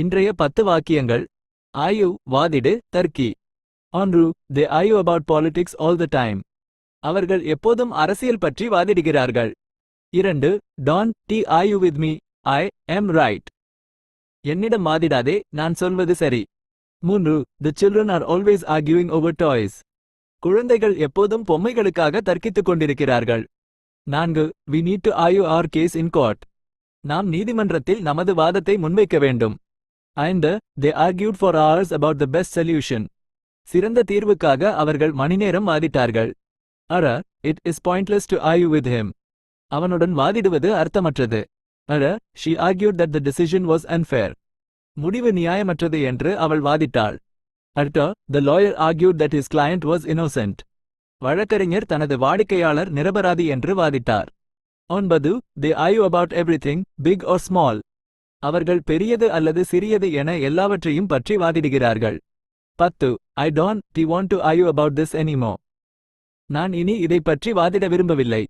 இன்றைய பத்து வாக்கியங்கள். ஆயு வாதிடு தர்க்கி ஆன்ரு they Ayu about politics all the time அவர்கள் எப்போதும் அரசியல் பற்றி வாதிடுகிறார்கள். இரண்டு don't Ayu with me I am right என்னிடம் வாதிடாதே நான் சொல்வது சரி. மூன்று the children are always arguing over toys குழந்தைகள் எப்போதும் பொம்மைகளுக்காக தர்க்கித்துக் கொண்டிருக்கிறார்கள். நான்கு வி நீட் டு ஆயு ஆர் கேஸ் இன் கோர்ட் நாம் நீதிமன்றத்தில் நமது வாதத்தை முன்வைக்க வேண்டும். And they argued for hours about the best solution சிறந்த தீர்வுக்காக அவர்கள் மணிநேரம் வாதிட்டார்கள். அர it is pointless to argue with him அவனுடன் வாதிடுவது அர்த்தமற்றது. அர she argued that the decision was unfair முடிவு நியாயமற்றது என்று அவள் வாதிட்டாள். அர்த்த the lawyer argued that his client was innocent. வழக்கறிஞர் தனது வாடிக்கையாளர் நிரபராதி என்று வாதிட்டார். ஒன்பது they Ayu about everything big or small அவர்கள் பெரியது அல்லது சிறியது என எல்லாவற்றையும் பற்றி வாதிடுகிறார்கள். பத்து I don't want to ஐ யூ அபவுட் திஸ் எனிமோ நான் இனி இதைப் பற்றி வாதிட விரும்பவில்லை.